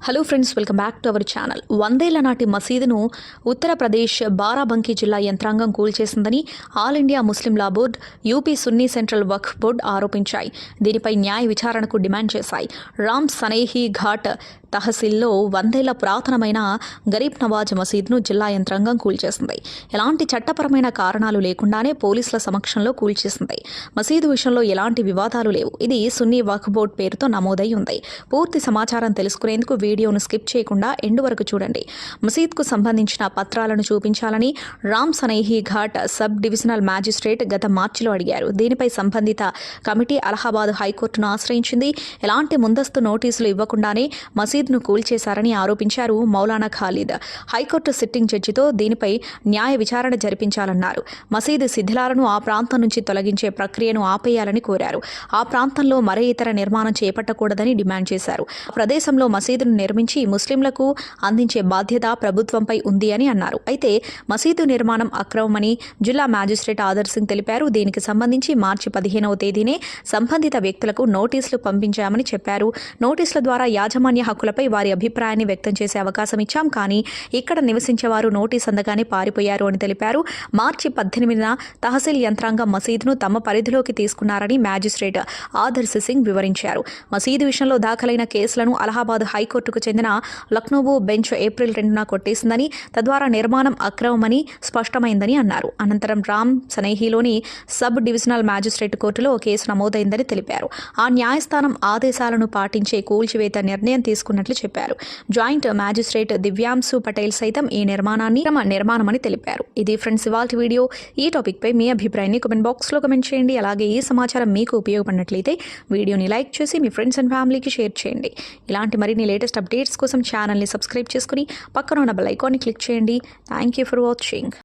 Hello friends welcome back to our channel వందేళ్ళ నాటి మసీదును ఉత్తరప్రదేశ్ బారాబంకీ జిల్లా యంత్రాంగం కూల్చేసిందని all India Muslim law board UP Sunni central Waqf board ఆరోపించాయి. దీనిపై న్యాయ విచారణకు డిమాండ్ చేశాయి. రామ్ సనేహి ఘాట్ తహసీల్లో వందేళ్ళ పురాతనమైన గరీబ్ నవాజ్ మసీద్ను జిల్లా యంత్రాంగం కూల్చేసింది. ఎలాంటి చట్టపరమైన కారణాలు లేకుండానే పోలీసుల సమక్షంలో కూల్చేసింది. మసీదు విషయంలో ఎలాంటి వివాదాలు లేవు. ఇది సున్నీ వక్ఫ్ బోర్డ్ పేరుతో నమోదై ఉంది. పూర్తి సమాచారం తెలుసుకునేందుకు వీడియోను స్కిప్ చేయకుండా ఎండు వరకు చూడండి. మసీద్కు సంబంధించిన పత్రాలను చూపించాలని Ram Sanehi Ghat sub divisional magistrate గత మార్చిలో అడిగారు. దీనిపై సంబంధిత కమిటీ అలహాబాద్ హైకోర్టును ఆశ్రయించింది. ఎలాంటి ముందస్తు నోటీసులు ఇవ్వకుండానే మసీద్ను కూల్చేశారని ఆరోపించారు Maulana Khalid. High court sitting జడ్జితో దీనిపై న్యాయ విచారణ జరిపించాలన్నారు. మసీదు శిథిలాలను ఆ ప్రాంతం నుంచి తొలగించే ప్రక్రియను ఆపేయాలని కోరారు. ఆ ప్రాంతంలో మరే ఇతర నిర్మాణం చేపట్టకూడదని డిమాండ్ చేశారు. ప్రదేశంలో మసీదును నిర్మించి ముస్లింలకు అందించే బాధ్యత ప్రభుత్వంపై ఉంది అని అన్నారు. అయితే మసీదు నిర్మాణం అక్రమమని జిల్లా మ్యాజిస్ట్రేట్ ఆదర్ సింగ్ తెలిపారు. దీనికి సంబంధించి మార్చి పదిహేనవ తేదీనే సంబంధిత వ్యక్తులకు నోటీసులు పంపించామని చెప్పారు. నోటీసుల ద్వారా యాజమాన్య హక్కులపై వారి అభిప్రాయాన్ని వ్యక్తం చేసే అవకాశం ఇచ్చాం. కానీ ఇక్కడ నివసించేవారు నోటీస్ అందగానే పారిపోయారు అని తెలిపారు. మార్చి పద్దెనిమిదిన తహసీల్ యంత్రాంగం మసీదును తమ పరిధిలోకి తీసుకున్నారని మ్యాజిస్ట్రేట్ ఆదర్శ్ సింగ్ వివరించారు. మసీదు విషయంలో దాఖలైన కేసులను అలహాబాద్ హైకోర్టుకు చెందిన లక్నోబు బెంచ్ ఏప్రిల్ రెండున కొట్టేసిందని తద్వారా నిర్మాణం అక్రమమని స్పష్టమైందని అన్నారు. అనంతరం రామ్ సనేహిలోని సబ్ డివిజనల్ మ్యాజిస్ట్రేట్ కోర్టులో కేసు నమోదైందని తెలిపారు. ఆ న్యాయస్థానం ఆదేశాలను పాటించే కూల్చివేత నిర్ణయం తీసుకున్నట్లు చెప్పారు. జాయింట్ మ్యాజిస్ట్రేట్ దివ్యాంశు పటేల్ సైతం ఈ నిర్మాణాన్ని తమ నిర్మాణమని తెలిపారు. ఇది ఫ్రెండ్స్ ఇవాల్టి వీడియో. ఈ టాపిక్పై మీ అభిప్రాయాన్ని కమెంట్ బాక్స్లో కమెంట్ చేయండి. అలాగే ఈ సమాచారం మీకు ఉపయోగపడినట్లయితే వీడియోని లైక్ చేసి మీ ఫ్రెండ్స్ అండ్ ఫ్యామిలీకి షేర్ చేయండి. ఇలాంటి మరిన్ని లేటెస్ట్ అప్డేట్స్ కోసం ఛానల్ని సబ్స్క్రైబ్ చేసుకుని పక్కన ఉన్న బెల్ ఐకాన్ని క్లిక్ చేయండి. Thank you for watching.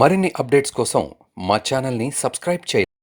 మరిన్ని అప్డేట్స్ కోసం మా ఛానల్ని సబ్స్క్రైబ్ చేయండి.